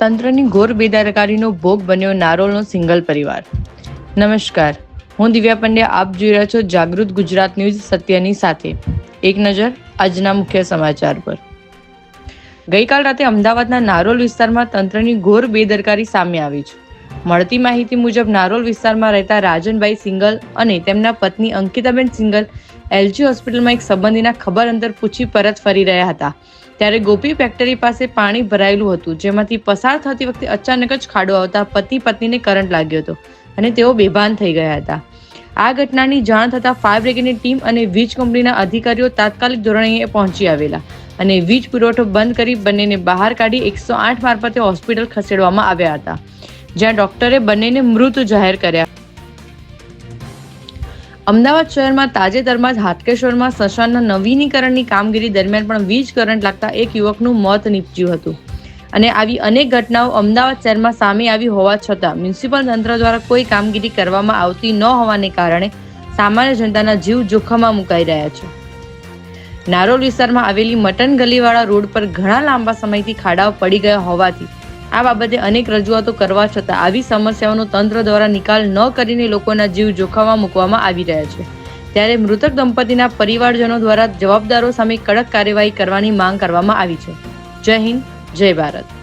તંત્રની ઘોર બેદરકારીનો ભોગ બન્યો નારોલનો સિંગલ પરિવાર. નમસ્કાર, હું દિવ્યા પંડ્યા, આપ જોઈ રહ્યા છો જાગૃત ગુજરાત ન્યૂઝ સત્યની સાથે. એક નજર આજના મુખ્ય સમાચાર પર. ગઈકાલ રાતે અમદાવાદના નારોલ વિસ્તારમાં તંત્રની ઘોર બેદરકારી સામે આવી છે. મળતી માહિતી મુજબ નારોલ વિસ્તારમાં રહેતા રાજનભાઈ સિંગલ અને તેમના પત્ની અંકિતાબેન સિંગલ એલજી હોસ્પિટલમાં એક સંબંધીના ખબર અંતર પૂછી પરત ફરી રહ્યા હતા. ત્યારે ગોપી ફેક્ટરી પાસે પાણી ભરાયેલું હતું, જેમાંથી પસાર થતી વખતે અચાનક જ ખાડો આવતા પતિ પત્નીને કરંટ લાગ્યો હતો અને તેઓ બેભાન થઈ ગયા હતા. આ ઘટનાની જાણ થતાં ફાયર બ્રિગેડની ટીમ અને વીજ કંપનીના અધિકારીઓ તાત્કાલિક ધોરણે પહોંચી આવેલા અને વીજ પુરવઠો બંધ કરી બંનેને બહાર કાઢી એકસો આઠ મારફતે હોસ્પિટલ ખસેડવામાં આવ્યા હતા, જ્યાં ડોક્ટરે બંનેને મૃત જાહેર કર્યા. અમદાવાદ શહેરમાં, તાજેતરમાં જ હાટકેશ્વરમાં સ્મશાનના નવીનીકરણની કામગીરી દરમિયાન પણ વીજ કરંટ લાગતા એક યુવકનું મોત નીપજ્યું હતું. અને આવી અનેક ઘટનાઓ અમદાવાદ શહેરમાં સામે આવી હોવા છતાં મ્યુનિસિપલ તંત્ર દ્વારા કોઈ કામગીરી કરવામાં આવતી ન હોવાને કારણે સામાન્ય જનતાના જીવ જોખમમાં મુકાઈ રહ્યા છે. નારોલ વિસ્તારમાં આવેલી મટન ગલીવાળા રોડ પર ઘણા લાંબા સમયથી ખાડાઓ પડી ગયા હોવાથી આ બાબતે અનેક રજૂઆતો કરવા છતાં આવી સમસ્યાઓનો તંત્ર દ્વારા નિકાલ ન કરીને લોકોના જીવ જોખમમાં મૂકવામાં આવી રહ્યા છે. ત્યારે મૃતક દંપતીના પરિવારજનો દ્વારા જવાબદારો સામે કડક કાર્યવાહી કરવાની માંગ કરવામાં આવી છે. જય હિન્દ, જય ભારત.